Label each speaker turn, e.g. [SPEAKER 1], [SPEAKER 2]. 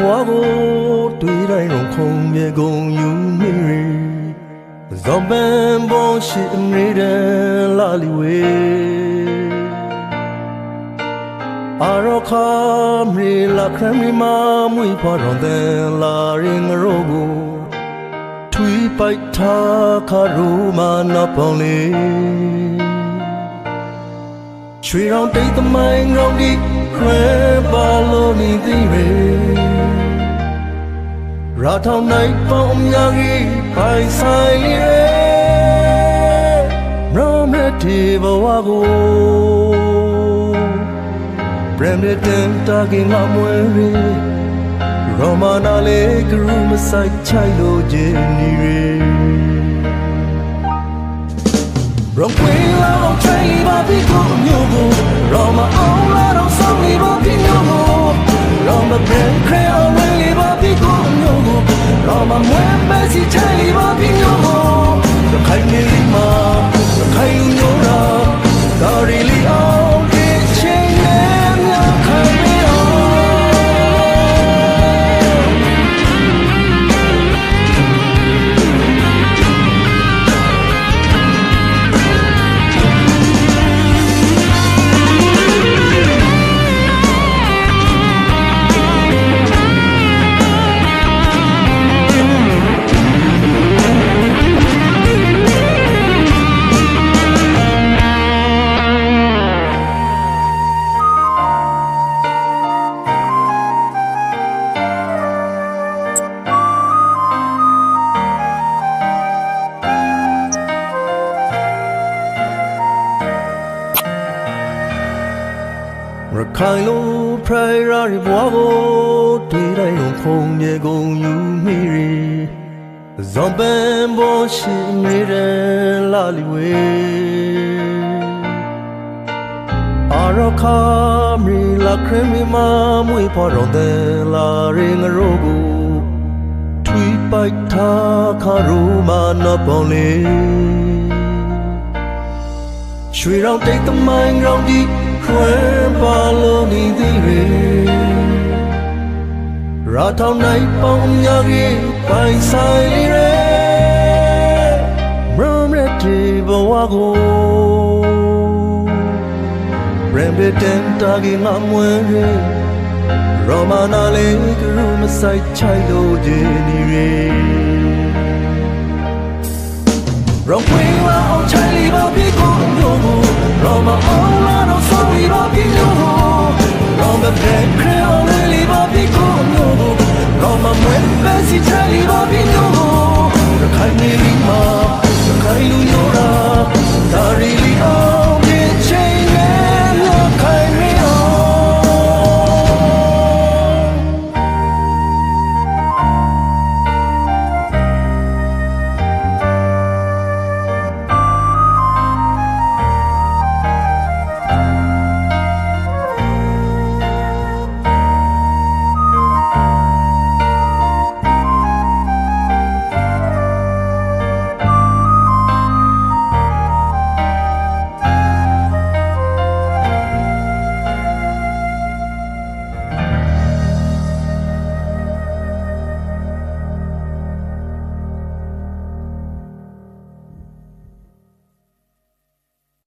[SPEAKER 1] ဘွားကိုတွေ့တိုင်းတော့ခုံမြေကုန်ယူနေရဇော်ပန်ပေါ်ရှိနေတဲ့လာလီဝေအာရခါမရီလာခရမီမာမွေဖွာရောင်းတဲ့လာရင်ငရောကိုထွီးပိုက်ထားခါရူမာနပေါင်းလေး ရွှေရောင်တိတ်သမိုင်းရောင်ဒီခွဲပါလို့နေသေးရေရာထောင်နိုင်ပေါင်းများကြီးပိုင်ဆိုင်လေးရေမရမတေဘဝကိုပရမတန်တာကင်ငါမွေရေရောမ Rong quay la rong chay ba bi ko nyo go Rong ma on la rong song li ba bi nyo go Rong ma brand cray on wen li ba bi ko nyo go Rong ma mwen ba si chay li ba bi nyo go Rong khai ni li ma Rong khai lu ခိုင်လိုဖရိုင်ရာရီဘွားကိုတွေ့တိုင်းလုံးခုံမြေကုန်ယူမိရီဇွန်ပန်ဘောရှိနေတဲ့လာလီဝေအာရခါမီလာခရမီမာမွေဖော်တော်တဲ့လာရင်ငရိုးကိုထွီးပိုက်ထားခါရူမာနပေါင်းလေးရွှေရောင်တိတ်သမိုင်းရောင်ဒီ ခွဲပါလို့နေသေးရေရာထောင်နိုင်ပေါင်းများကြီးပိုင်ဆိုင်လေးရေမရမရတီဘဝကိုရမ်ဘတန်တာဂီငါမွေရေရောမနာလေးကရူမဆိုင်ချိုင်လို့ဒီနေရေ Rong quay la on chai li ba bi ko nyo go Rong ma on la no so li ba bi nyo go Rong ma